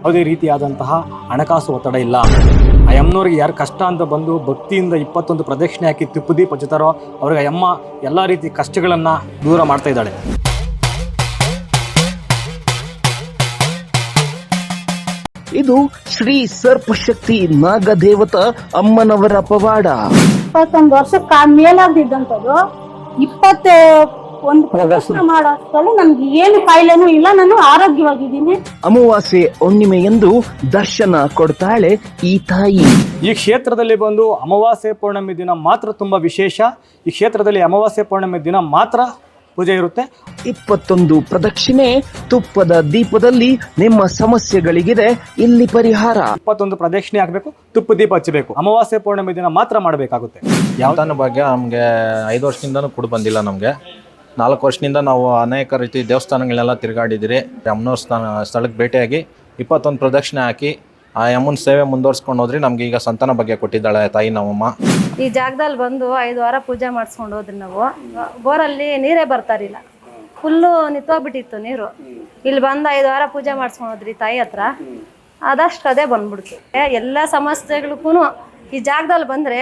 ಯಾವುದೇ ರೀತಿಯಾದಂತಹ ಹಣಕಾಸು ಒತ್ತಡ ಇಲ್ಲ. ಆ ಯಮ್ಮನವ್ರಿಗೆ ಯಾರು ಕಷ್ಟ ಅಂತ ಬಂದು ಭಕ್ತಿಯಿಂದ ಇಪ್ಪತ್ತೊಂದು ಪ್ರದಕ್ಷಿಣೆ ಹಾಕಿ ತಿಪ್ಪದಿ ಪಚ್ಚುತ್ತಾರೋ ಅವ್ರಿಗೆ ಅಮ್ಮ ಯಮ್ಮ ಎಲ್ಲ ರೀತಿ ಕಷ್ಟಗಳನ್ನು ದೂರ ಮಾಡ್ತಾ ಇದ್ದಾಳೆ. ಇದು ಶ್ರೀ ಸರ್ಪಶಕ್ತಿ ನಾಗದೇವತ ಅಮ್ಮನವರ ಪವಾಡ ಇಪ್ಪತ್ತೊಂದು ವರ್ಷಕ್ಕೆ ಮೇಲಾಗ್ದಿದ್ದಂಥದ್ದು ಇಪ್ಪತ್ತ ಒಂದು ಪ್ರದರ್ಶನ ಮಾಡೋಷ್ಟರಲ್ಲಿ ನನ್ಗೆ ಏನು ಕಾಯಿಲೆನೂ ಇಲ್ಲ ನಾನು ಆರೋಗ್ಯವಾಗಿದ್ದೀನಿ. ಅಮಾವಾಸ್ಯೆ ಹುಣ್ಣಿಮೆಯಂದು ದರ್ಶನ ಕೊಡ್ತಾಳೆ ಈ ತಾಯಿ. ಈ ಕ್ಷೇತ್ರದಲ್ಲಿ ಬಂದು ಅಮಾವಾಸ್ಯೆ ಪೌರ್ಣಮಿ ದಿನ ಮಾತ್ರ ತುಂಬ ವಿಶೇಷ. ಈ ಕ್ಷೇತ್ರದಲ್ಲಿ ಅಮಾವಾಸ್ಯೆ ಪೌರ್ಣಮಿ ದಿನ ಮಾತ್ರ ಪೂಜೆ ಇರುತ್ತೆ. ಇಪ್ಪತ್ತೊಂದು ಪ್ರದಕ್ಷಿಣೆ ತುಪ್ಪದ ದೀಪದಲ್ಲಿ ನಿಮ್ಮ ಸಮಸ್ಯೆಗಳಿಗಿದೆ ಇಲ್ಲಿ ಪರಿಹಾರ. ಇಪ್ಪತ್ತೊಂದು ಪ್ರದಕ್ಷಿಣೆ ಆಗಬೇಕು ತುಪ್ಪ ದೀಪ ಹಚ್ಚಬೇಕು. ಅಮಾವಾಸ್ಯೆ ಪೌರ್ಣಮಿ ದಿನ ಮಾತ್ರ ಮಾಡಬೇಕಾಗುತ್ತೆ. ಯಾವ ಭಾಗ್ಯ ನಮಗೆ ಐದು ವರ್ಷದಿಂದನೂ ಕೂಡ ಬಂದಿಲ್ಲ ನಮಗೆ. ನಾಲ್ಕು ವರ್ಷದಿಂದ ನಾವು ಅನೇಕ ರೀತಿ ದೇವಸ್ಥಾನಗಳನ್ನೆಲ್ಲ ತಿರುಗಾಡಿದ್ದೀರಿ. ಅಮ್ಮನವ್ರ ಸ್ಥಾನ, ಸ್ಥಳಕ್ಕೆ ಭೇಟಿಯಾಗಿ ಇಪ್ಪತ್ತೊಂದು ಪ್ರದಕ್ಷಿಣೆ ಹಾಕಿ ಆ ಅಮ್ಮನ ಸೇವೆ ಮುಂದುವರ್ಸ್ಕೊಂಡು ಹೋದ್ರಿ. ನಮ್ಗೆ ಈಗ ಸಂತಾನ ಬಗ್ಗೆ ಕೊಟ್ಟಿದ್ದಾಳೆ ತಾಯಿ ನಮ್ಮಮ್ಮ. ಈ ಜಾಗದಲ್ಲಿ ಬಂದು ಐದು ವಾರ ಪೂಜೆ ಮಾಡಿಸ್ಕೊಂಡು ಹೋದ್ರಿ ನಾವು. ಬೋರಲ್ಲಿ ನೀರೇ ಬರ್ತಾರಿಲ್ಲ ಫುಲ್ಲು ನಿಂತೋಗ್ಬಿಟ್ಟಿತ್ತು ನೀರು. ಇಲ್ಲಿ ಬಂದು ಐದು ವಾರ ಪೂಜೆ ಮಾಡಿಸ್ಕೊಂಡು ಹೋದ್ರಿ ತಾಯಿ ಹತ್ರ. ಅದಷ್ಟು ಅದೇ ಬಂದ್ಬಿಡ್ತು. ಎಲ್ಲ ಸಮಸ್ಯೆಗಳಿಗೂ ಈ ಜಾಗದಲ್ಲಿ ಬಂದರೆ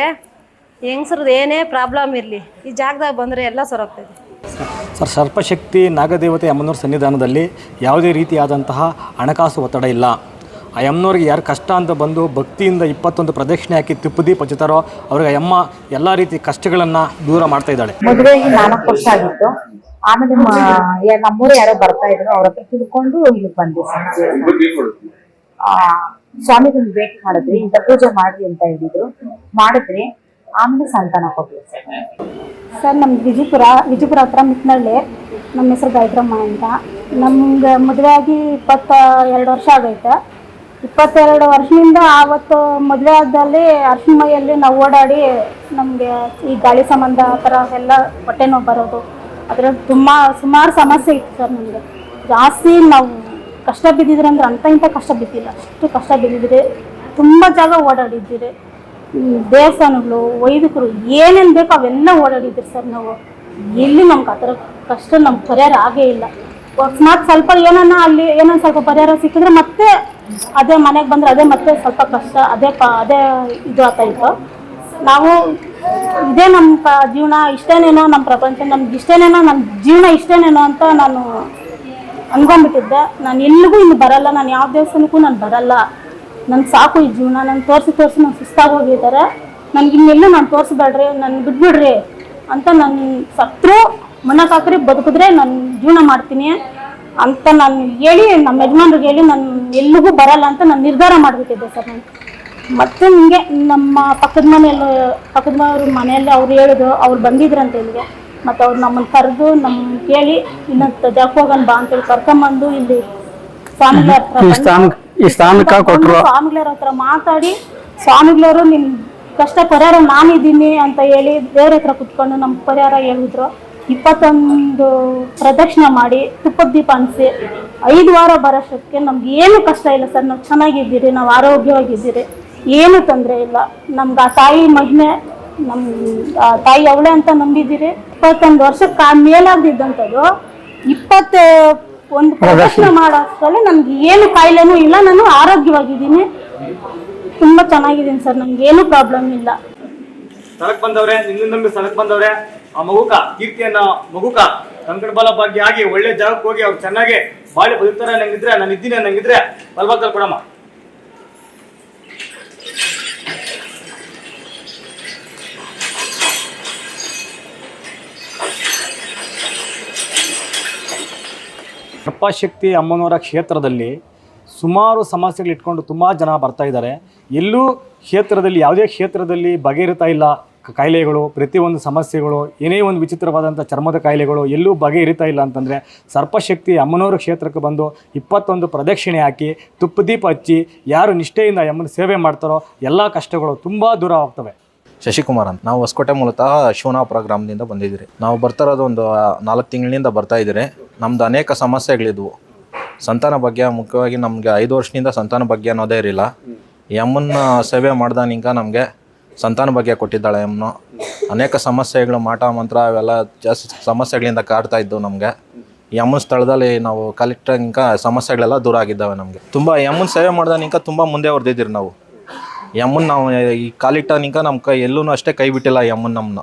ಹೆಂಗಸ್ರದ್ದು ಏನೇ ಪ್ರಾಬ್ಲಮ್ ಇರಲಿ. ಈ ಜಾಗದಾಗ ಬಂದರೆ ಎಲ್ಲ ಸೊರಗ್ತದೆ. ಸರ್, ಸರ್ಪಶಕ್ತಿ ನಾಗದೇವತೆ ಅಮ್ಮನವ್ರ ಸನ್ನಿಧಾನದಲ್ಲಿ ಯಾವುದೇ ರೀತಿಯಾದಂತಹ ಹಣಕಾಸು ಒತ್ತಡ ಇಲ್ಲ. ಆ ಯಮ್ಮನವ್ರಿಗೆ ಯಾರು ಕಷ್ಟ ಅಂತ ಬಂದು ಭಕ್ತಿಯಿಂದ ಇಪ್ಪತ್ತೊಂದು ಪ್ರದಕ್ಷಿಣೆ ಹಾಕಿ ತಿಪ್ಪುದಿ ಪಚಿತಾರೋ ಅವ್ರಿಗೆ ಆ ಯಮ್ಮ ಎಲ್ಲ ರೀತಿ ಕಷ್ಟಗಳನ್ನ ದೂರ ಮಾಡ್ತಾ ಇದ್ದಾಳೆ. ಮದುವೆಗೆ ನಾಲ್ಕು ವರ್ಷ ಆಗಿತ್ತು. ಆಮೇಲೆ ನಮ್ಮೂರು ಯಾರೋ ಬರ್ತಾ ಇದ್ರು, ಅವ್ರ ಹತ್ರ ತಿಳ್ಕೊಂಡು ಇಲ್ಲಿ ಬಂದೆ ಸ್ವಾಮಿಗಳನ್ನ ಭೇಟಿ ಮಾಡಿದ್ರಿ ಇಂಥ ಪೂಜೆ ಮಾಡ್ರಿ ಅಂತ ಹೇಳಿದ್ರು. ಮಾಡಿದ್ರಿ ಆಮೇಲೆ ಸಂತಾನ ಕೊಡ್ಲಿ ಸರ್ ನಮ್ಮ ವಿಜಯಪುರ ವಿಜಯಪುರ ಹತ್ರ ಮಿತ್ನಳ್ಳಿ ನಮ್ಮ ಹೆಸರು ಗಾಯತ್ರಮ್ಮ ಅಂತ. ನಮ್ಗೆ ಮದುವೆ ಆಗಿ ಇಪ್ಪತ್ತ ಎರಡು ವರ್ಷ ಆಗೈತೆ. ಇಪ್ಪತ್ತೆರಡು ವರ್ಷದಿಂದ ಆವತ್ತು ಮದುವೆ ಆದಲ್ಲಿ ಅರ್ಶಿನ ಮೈಯಲ್ಲಿ ನಾವು ಓಡಾಡಿ ನಮಗೆ ಈ ಗಾಳಿ ಸಂಬಂಧ ಆ ಥರ ಎಲ್ಲ ಹೊಟ್ಟೆ ನೋವು ಬರೋದು. ಅದ್ರಲ್ಲಿ ತುಂಬ ಸುಮಾರು ಸಮಸ್ಯೆ ಇತ್ತು ಸರ್ ನಮಗೆ. ಜಾಸ್ತಿ ನಾವು ಕಷ್ಟ ಬಿದ್ದಿದ್ರೆ ಅಂದ್ರೆ ಅಂಥ ಇಂಥ ಕಷ್ಟ ಬಿದ್ದಿಲ್ಲ. ಅಷ್ಟು ಕಷ್ಟ ಬಿದ್ದಿದ್ರೆ. ತುಂಬ ಜಾಗ ಓಡಾಡಿದ್ದೀರಿ. ದೇವಸ್ಥಾನಗಳು, ವೈದಿಕರು ಏನೇನು ಬೇಕೋ ಅವೆಲ್ಲ ಓಡಾಡಿದ್ರು ಸರ್ ನಾವು. ಎಲ್ಲಿ ನಮ್ಗೆ ಆ ಥರ ಕಷ್ಟ ನಮ್ಗೆ ಪರಿಹಾರ ಆಗೇ ಇಲ್ಲ. ಅಕಸ್ಮಾತ್ ಸ್ವಲ್ಪ ಏನನ್ನ ಅಲ್ಲಿ ಏನೋ ಸ್ವಲ್ಪ ಪರಿಹಾರ ಸಿಕ್ಕಿದ್ರೆ ಮತ್ತೆ ಅದೇ ಮನೆಗೆ ಬಂದರೆ ಅದೇ ಮತ್ತೆ ಸ್ವಲ್ಪ ಕಷ್ಟ, ಅದೇ ಪ, ಅದೇ ಇದು ಆಗ್ತಾಯಿತ್ತು ನಾವು ಇದೇ ನಮ್ಮ ಕ ಜೀವನ ಇಷ್ಟೇನೇನೋ ನಮ್ಮ ಪ್ರಪಂಚ ನಮ್ಗೆ ಇಷ್ಟೇನೇನೋ ನಮ್ಮ ಜೀವನ ಇಷ್ಟೇನೇನೋ ಅಂತ ನಾನು ಅನ್ಕೊಂಡ್ಬಿಟ್ಟಿದ್ದೆ ನಾನು ಎಲ್ಲಿಗೂ ಇನ್ನು ಬರಲ್ಲ, ನಾನು ಯಾವ ದೇವಸ್ಥಾನಕ್ಕೂ ನಾನು ಬರಲ್ಲ. ನನ್ಗೆ ಸಾಕು ಈ ಜೀವನ ನಾನು ತೋರ್ಸಿ ತೋರ್ಸಿ ನಾನು ಸುಸ್ತಾಗಿ ಹೋಗಿದ್ದಾರೆ ನನಗೆ ಇನ್ನೆಲ್ಲೂ ನಾನು ತೋರಿಸ್ಬೇಡ್ರಿ ನನ್ನ ಬಿಟ್ಬಿಡ್ರಿ ಅಂತ ನನ್ ಸತ್ರು ಮನಕ್ಕೆ ಹಾಕ್ರಿ ಬದುಕಿದ್ರೆ ನಾನು ಜೀವನ ಮಾಡ್ತೀನಿ ಅಂತ ನಾನು ಹೇಳಿ ನಮ್ಮ ಯಜಮಾನ್ರಿಗೆ ಹೇಳಿ ನಾನು ಎಲ್ಲಿಗೂ ಬರಲ್ಲ ಅಂತ ನಾನು ನಿರ್ಧಾರ ಮಾಡ್ಬಿಟ್ಟಿದ್ದೆ ಸರ್ ನಾನು. ಮತ್ತೆ ನಿಮ್ಗೆ ನಮ್ಮ ಪಕ್ಕದ ಮನೆಯಲ್ಲಿ ಪಕ್ಕದ ಮನೆಯವ್ರ ಮನೆಯಲ್ಲಿ ಅವ್ರು ಹೇಳಿದ್ರು ಅವ್ರು ಬಂದಿದ್ರಂತ ಇಲ್ಲಿಗೆ. ಮತ್ತೆ ಅವ್ರು ನಮ್ಮನ್ನ ಕರೆದು ನಮ್ಮ ಕೇಳಿ ಇನ್ನೊಂದು ಹೋಗೋಣ ಬಾ ಅಂತೇಳಿ ಕರ್ಕೊಂಬಂದು ಇಲ್ಲಿ ಸ್ವಾಮಿಗಳ ಹತ್ರ ಈ ಸ್ಥಾನಕ್ಕೆ ಕೊಟ್ಟರು ಸ್ವಾಮಿಗಳವ್ರ ಹತ್ರ ಮಾತಾಡಿ ಸ್ವಾಮಿಗಳವರು ನಿಮ್ ಕಷ್ಟ ಪರಿಹಾರ ನಾನಿದ್ದೀನಿ ಅಂತ ಹೇಳಿ ದೇವ್ರ ಹತ್ರ ಕುತ್ಕೊಂಡು ನಮ್ಮ ಪರಿಹಾರ ಹೇಳಿದ್ರು. ಇಪ್ಪತ್ತೊಂದು ಪ್ರದಕ್ಷಿಣೆ ಮಾಡಿ ತುಪ್ಪದ ದೀಪ ಅನಿಸಿ ಐದು ವಾರ ಬರೋಷ್ಟಕ್ಕೆ ನಮ್ಗೆ ಏನು ಕಷ್ಟ ಇಲ್ಲ ಸರ್ ನಾವು ಚೆನ್ನಾಗಿದ್ದೀರಿ ನಾವು ಆರೋಗ್ಯವಾಗಿದ್ದೀರಿ ಏನು ತೊಂದರೆ ಇಲ್ಲ. ನಮ್ಗೆ ಆ ತಾಯಿ ಮಹಿಮೆ ನಮ್ಮ ಆ ತಾಯಿ ಅವಳೆ ಅಂತ ನಂಬಿದ್ದೀರಿ. ಇಪ್ಪತ್ತೊಂದು ವರ್ಷಕ್ಕೆ ಮೇಲಾಗ್ದಿದ್ದಂಥದ್ದು ಇಪ್ಪತ್ತ ಒಂದು ಪ್ರದರ್ಶನ ಮಾಡೋಷ್ಟರಲ್ಲಿ ನನ್ಗೆ ಏನು ಕಾಯಿಲೆನೂ ಇಲ್ಲ ನಾನು ಆರೋಗ್ಯವಾಗಿದ್ದೀನಿ. ತುಂಬಾ ಚೆನ್ನಾಗಿದ್ದೀನಿ ಸರ್ ನಂಗೆ ಏನು ಪ್ರಾಬ್ಲಮ್ ಇಲ್ಲ. ಸ್ಥಳಕ್ಕೆ ಬಂದವ್ರೆ ನಿನ್ನ ನಂಬಿ ಸ್ಥಳಕ್ಕೆ ಬಂದವ್ರೆ ಆ ಮಗುಕ ಕೀರ್ತಿಯನ್ನ ಮಗುಕ ಕಂಕಣ ಬಲ ಭಾಗ್ಯ ಆಗಿ ಒಳ್ಳೆ ಜಾಗಕ್ಕೆ ಹೋಗಿ ಅವ್ರು ಚೆನ್ನಾಗಿ ಬಾಳಿ ಬದುಕ್ತಾರೆ ನಂಗಿದ್ರೆ ನಾನು ಇದ್ದೀನಿ ನಂಗಿದ್ರೆ ಬಲಭಾಗದಲ್ಲಿ ಕೊಡಮ್ಮ ಶಕ್ತಿ ಅಮ್ಮನವರ ಕ್ಷೇತ್ರದಲ್ಲಿ ಸುಮಾರು ಸಮಸ್ಯೆಗಳು ಇಟ್ಕೊಂಡು ತುಂಬ ಜನ ಬರ್ತಾ ಇದ್ದಾರೆ. ಎಲ್ಲೂ ಕ್ಷೇತ್ರದಲ್ಲಿ, ಯಾವುದೇ ಕ್ಷೇತ್ರದಲ್ಲಿ ಬಗೆಹರಿತಾ ಇಲ್ಲ ಕಾಯಿಲೆಗಳು, ಪ್ರತಿಯೊಂದು ಸಮಸ್ಯೆಗಳು, ಏನೇ ಒಂದು ವಿಚಿತ್ರವಾದಂಥ ಚರ್ಮದ ಕಾಯಿಲೆಗಳು ಎಲ್ಲೂ ಬಗೆಹರಿತಾ ಇಲ್ಲ ಅಂತಂದರೆ ಸರ್ಪಶಕ್ತಿ ಅಮ್ಮನವರ ಕ್ಷೇತ್ರಕ್ಕೆ ಬಂದು ಇಪ್ಪತ್ತೊಂದು ಪ್ರದಕ್ಷಿಣೆ ಹಾಕಿ ತುಪ್ಪದೀಪ ಹಚ್ಚಿ, ಯಾರು ನಿಷ್ಠೆಯಿಂದ ಅಮ್ಮನ ಸೇವೆ ಮಾಡ್ತಾರೋ ಎಲ್ಲ ಕಷ್ಟಗಳು ತುಂಬ ದೂರ ಆಗ್ತವೆ ಶಶಿಕುಮಾರ್ ಅಂತ. ನಾವು ಹೊಸಕೋಟೆ ಮೂಲತಃ ಶಿವನಾಪುರ ಗ್ರಾಮದಿಂದ ಬಂದಿದ್ದೀರಿ. ನಾವು ಬರ್ತಾ ಇರೋದು ಒಂದು ನಾಲ್ಕು ತಿಂಗಳಿನಿಂದ ಬರ್ತಾ ಇದ್ದೀರಿ. ನಮ್ದು ಅನೇಕ ಸಮಸ್ಯೆಗಳಿದ್ವು. ಸಂತಾನ ಬಗ್ಗೆ ಮುಖ್ಯವಾಗಿ ನಮಗೆ ಐದು ವರ್ಷದಿಂದ ಸಂತಾನ ಬಗ್ಗೆ ಅನ್ನೋದೇ ಇರಲಿಲ್ಲ. ಈ ಅಮ್ಮನ ಸೇವೆ ಮಾಡ್ದಾನಿಂಗ ನಮಗೆ ಸಂತಾನ ಬಗ್ಗೆ ಕೊಟ್ಟಿದ್ದಾಳೆ ಅಮ್ಮನು ಅನೇಕ ಸಮಸ್ಯೆಗಳು, ಮಾಟ, ಮಂತ್ರ ಅವೆಲ್ಲ ಜಾಸ್ತಿ ಸಮಸ್ಯೆಗಳಿಂದ ಕಾಡ್ತಾ ಇದ್ದವು ನಮಗೆ. ಈ ಸ್ಥಳದಲ್ಲಿ ನಾವು ಕಾಲಿಟ್ಟಂಕ ಸಮಸ್ಯೆಗಳೆಲ್ಲ ದೂರ ಆಗಿದ್ದಾವೆ ನಮಗೆ. ತುಂಬ ಯಮ್ಮನ ಸೇವೆ ಮಾಡ್ದಾನಿಕ ತುಂಬ ಮುಂದೆ ಹೊಡೆದಿದ್ದೀರಿ ನಾವು. ಯಮ್ಮನ ನಾವು ಈ ಕಾಲಿಟ್ಟನಿಕ ನಮ್ಮ ಕೈ ಎಲ್ಲೂ ಅಷ್ಟೇ ಕೈ ಬಿಟ್ಟಿಲ್ಲ ಈ ಅಮ್ಮನ ನಮ್ಮನ್ನ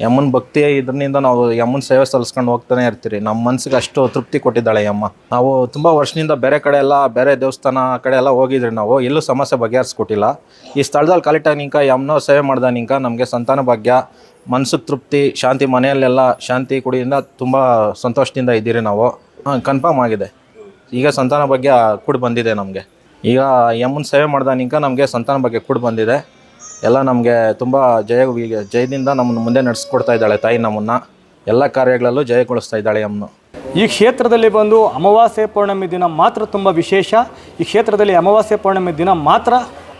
ಈ ಅಮ್ಮನ ಭಕ್ತಿ ಇದರಿಂದ ನಾವು ಯಮ್ಮನ ಸೇವೆ ಸಲ್ಲಿಸ್ಕೊಂಡು ಹೋಗ್ತಾನೆ ಇರ್ತೀರಿ. ನಮ್ಮ ಮನ್ಸಿಗೆ ಅಷ್ಟು ತೃಪ್ತಿ ಕೊಟ್ಟಿದ್ದಾಳೆ ಯಮ್ಮ. ನಾವು ತುಂಬ ವರ್ಷದಿಂದ ಬೇರೆ ಕಡೆ ಎಲ್ಲ, ಬೇರೆ ದೇವಸ್ಥಾನ ಕಡೆ ಎಲ್ಲ ಹೋಗಿದ್ರಿ ನಾವು. ಎಲ್ಲೂ ಸಮಸ್ಯೆ ಬಗೆಹರಿಸ್ಕೊಟ್ಟಿಲ್ಲ. ಈ ಸ್ಥಳದಲ್ಲಿ ಕಾಲಿಟ್ಟಾನಿಂಕ ನಿಂಕ ಅಮ್ಮನ ಸೇವೆ ಮಾಡ್ದಾನಿಂಕ ನಮಗೆ ಸಂತಾನ ಭಾಗ್ಯ ಮನ್ಸಿಗೆ ತೃಪ್ತಿ, ಶಾಂತಿ ಮನೆಯಲ್ಲೆಲ್ಲ ಶಾಂತಿ ಕುಡಿಯಿಂದ ತುಂಬ ಸಂತೋಷದಿಂದ ಇದ್ದೀರಿ ನಾವು. ಕನ್ಫರ್ಮ್ ಆಗಿದೆ. ಈಗ ಸಂತಾನ ಭಾಗ್ಯ ಕೂಡ ಬಂದಿದೆ ನಮಗೆ. ಈಗ ಯಮ್ಮನ ಸೇವೆ ಸೇವೆ ಮಾಡ್ದಾನಿಂಕ ನಮಗೆ ಸಂತಾನ ಭಾಗ್ಯ ಕೂಡ ಬಂದಿದೆ. ಎಲ್ಲ ನಮಗೆ ತುಂಬ ಜಯ ಜಯದಿಂದ ನಮ್ಮನ್ನು ಮುಂದೆ ನಡೆಸ್ಕೊಡ್ತಾ ಇದ್ದಾಳೆ ತಾಯಿ ನಮ್ಮನ್ನು. ಎಲ್ಲ ಕಾರ್ಯಗಳಲ್ಲೂ ಜಯಗೊಳಿಸ್ತಾ ಇದ್ದಾಳೆ ಅಮ್ಮನು ಈ ಕ್ಷೇತ್ರದಲ್ಲಿ ಬಂದು ಅಮಾವಾಸ್ಯೆ ಪೌರ್ಣಮಿ ದಿನ ಮಾತ್ರ ತುಂಬ ವಿಶೇಷ. ಈ ಕ್ಷೇತ್ರದಲ್ಲಿ ಅಮಾವಾಸ್ಯೆ ಪೌರ್ಣಮಿ ದಿನ ಮಾತ್ರ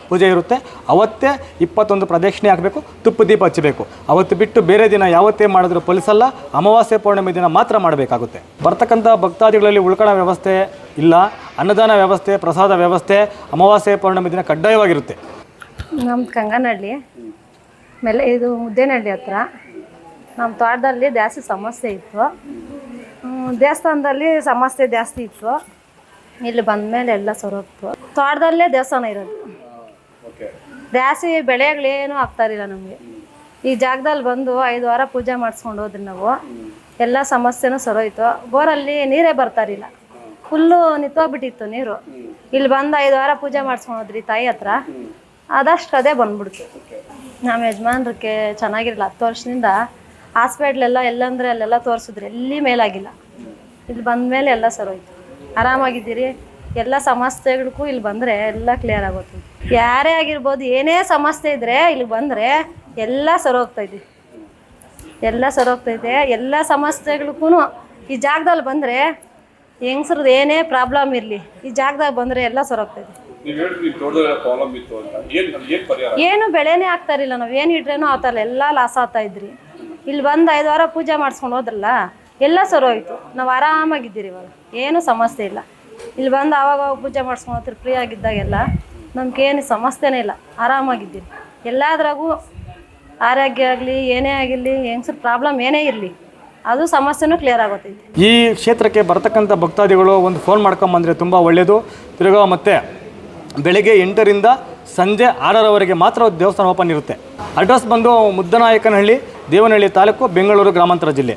ಪೂಜೆ ಇರುತ್ತೆ. ಅವತ್ತೇ ಇಪ್ಪತ್ತೊಂದು ಪ್ರದಕ್ಷಿಣೆ ಹಾಕಬೇಕು, ತುಪ್ಪ ದೀಪ ಹಚ್ಚಬೇಕು. ಅವತ್ತು ಬಿಟ್ಟು ಬೇರೆ ದಿನ ಯಾವತ್ತೇ ಮಾಡಿದ್ರೂ ಫಲಿಸಲ್ಲ. ಅಮಾವಾಸ್ಯೆ ಪೌರ್ಣಮಿ ದಿನ ಮಾತ್ರ ಮಾಡಬೇಕಾಗುತ್ತೆ. ಬರ್ತಕ್ಕಂಥ ಭಕ್ತಾದಿಗಳಲ್ಲಿ ಉಳ್ಕಣ ವ್ಯವಸ್ಥೆ ಇಲ್ಲ. ಅನ್ನದಾನ ವ್ಯವಸ್ಥೆ, ಪ್ರಸಾದ ವ್ಯವಸ್ಥೆ ಅಮಾವಾಸ್ಯೆ ಪೌರ್ಣಮಿ ದಿನ ಕಡ್ಡಾಯವಾಗಿರುತ್ತೆ. ನಮ್ದು ಕಂಗನಹಳ್ಳಿ. ಮೇಲೆ ಇದು ಉದ್ದೇನಹಳ್ಳಿ ಹತ್ರ. ನಮ್ಮ ತೋಟದಲ್ಲಿ ಜಾಸ್ತಿ ಸಮಸ್ಯೆ ಇತ್ತು. ದೇವಸ್ಥಾನದಲ್ಲಿ ಸಮಸ್ಯೆ ಜಾಸ್ತಿ ಇತ್ತು. ಇಲ್ಲಿ ಬಂದಮೇಲೆ ಎಲ್ಲ ಸೊರೋಗ್ತು. ತೋಟದಲ್ಲೇ ದೇವಸ್ಥಾನ ಇರೋದು. ಜಾಸ್ತಿ ಬೆಳೆಗಳೇನು ಆಗ್ತಾರಿಲ್ಲ ನಮಗೆ. ಈ ಜಾಗದಲ್ಲಿ ಬಂದು ಐದು ವಾರ ಪೂಜೆ ಮಾಡಿಸ್ಕೊಂಡು ಹೋದ್ರಿ ನಾವು. ಎಲ್ಲ ಸಮಸ್ಯೆನೂ ಸರೋಯ್ತು. ಬೋರಲ್ಲಿ ನೀರೇ ಬರ್ತಾರಿಲ್ಲ ಫುಲ್ಲು ನಿಂತೋಗ್ಬಿಟ್ಟಿತ್ತು ನೀರು. ಇಲ್ಲಿ ಬಂದು ಐದು ವಾರ ಪೂಜೆ ಮಾಡಿಸ್ಕೊಂಡು ಹೋದ್ರಿ ತಾಯಿ ಹತ್ರ. ಅದಷ್ಟು ಅದೇ ಬಂದ್ಬಿಡ್ತು. ನಮ್ಮ ಯಜಮಾನ್ರಿಗೆ ಚೆನ್ನಾಗಿರಲಿಲ್ಲ ಹತ್ತು ವರ್ಷದಿಂದ ಹಾಸ್ಪಿಟ್ಲೆಲ್ಲ ಎಲ್ಲಂದ್ರೆ ಅಲ್ಲೆಲ್ಲ ತೋರಿಸಿದ್ರು, ಎಲ್ಲಿ ಮೇಲಾಗಿಲ್ಲ. ಇಲ್ಲಿ ಬಂದಮೇಲೆ ಎಲ್ಲ ಸರೋಯ್ತು ಆರಾಮಾಗಿದ್ದೀರಿ, ಎಲ್ಲ ಸಮಸ್ಯೆಗಳಿಗೂ ಇಲ್ಲಿ ಬಂದರೆ ಎಲ್ಲ ಕ್ಲಿಯರ್ ಆಗುತ್ತೆ ಯಾರೇ ಆಗಿರ್ಬೋದು, ಏನೇ ಸಮಸ್ಯೆ ಇದ್ದರೆ ಇಲ್ಲಿ ಬಂದರೆ ಎಲ್ಲ ಸರೋಗ್ತೈತಿ ಎಲ್ಲ ಸರೋಗ್ತೈತೆ ಎಲ್ಲ ಸಮಸ್ಯೆಗಳಿಗೂ ಈ ಜಾಗದಲ್ಲಿ ಬಂದರೆ ಹೆಂಗಸ್ರದ್ದು ಏನೇ ಪ್ರಾಬ್ಲಮ್ ಇರಲಿ, ಈ ಜಾಗದಾಗ ಬಂದರೆ ಎಲ್ಲ ಸರೋಗ್ತೈತಿ ನೀವು ಹೇಳಿದ್ರಿ ನಿಮ್ಮ ತೋಟದಲ್ಲಿ ಪ್ರಾಬ್ಲಮ್ ಇತ್ತು ಅಂತ. ಏನು ನಮ್ಗೆ ಏನು ಪರಿಹಾರ? ಏನು ಬೆಳೆನೇ ಆಗ್ತಾ ಇರಲಿಲ್ಲ ನಾವು. ಏನು ಇಟ್ರೇನು ಆತಲ್ಲ ಎಲ್ಲ ಲಾಸ್ ಆಗ್ತಾ ಇದ್ರಿ. ಇಲ್ಲಿ ಬಂದು ಐದು ವಾರ ಪೂಜೆ ಮಾಡಿಸ್ಕೊಂಡು ಹೋದ್ರಲ್ಲ ಎಲ್ಲ ಸರೋಯ್ತು ನಾವು ಆರಾಮಾಗಿದ್ದೀರಿ ಇವಾಗ. ಏನು ಸಮಸ್ಯೆ ಇಲ್ಲ. ಇಲ್ಲಿ ಬಂದು ಆವಾಗ ಅವಾಗ ಪೂಜೆ ಮಾಡಿಸ್ಕೊಂಡು ಹೋಗ್ತೀರಿ ಫ್ರೀ ಆಗಿದ್ದಾಗೆಲ್ಲ ನಮ್ಗೇನು ಸಮಸ್ಯೆನೇ ಇಲ್ಲ. ಆರಾಮಾಗಿದ್ದೀರಿ. ಎಲ್ಲಾದ್ರಾಗೂ ಆರೋಗ್ಯ ಆಗಲಿ ಏನೇ ಆಗಿರಲಿ ಹೆಂಗ್ಸ್ರ ಪ್ರಾಬ್ಲಮ್ ಏನೇ ಇರಲಿ ಅದು ಸಮಸ್ಯೆನೂ ಕ್ಲಿಯರ್ ಆಗುತ್ತೆ. ಈ ಕ್ಷೇತ್ರಕ್ಕೆ ಬರ್ತಕ್ಕಂಥ ಭಕ್ತಾದಿಗಳು ಒಂದು ಫೋನ್ ಮಾಡ್ಕೊಂಬಂದರೆ ತುಂಬ ಒಳ್ಳೆಯದು ತಿರ್ಗಾ ಮತ್ತೆ ಬೆಳಗ್ಗೆ ಎಂಟರಿಂದ ಸಂಜೆ ಆರರವರೆಗೆ ಮಾತ್ರ ದೇವಸ್ಥಾನ ಓಪನ್ ಇರುತ್ತೆ. ಅಡ್ರೆಸ್ ಬಂದು ಮುದ್ದನಾಯಕನಹಳ್ಳಿ, ದೇವನಹಳ್ಳಿ ತಾಲೂಕು ಬೆಂಗಳೂರು ಗ್ರಾಮಾಂತರ ಜಿಲ್ಲೆ.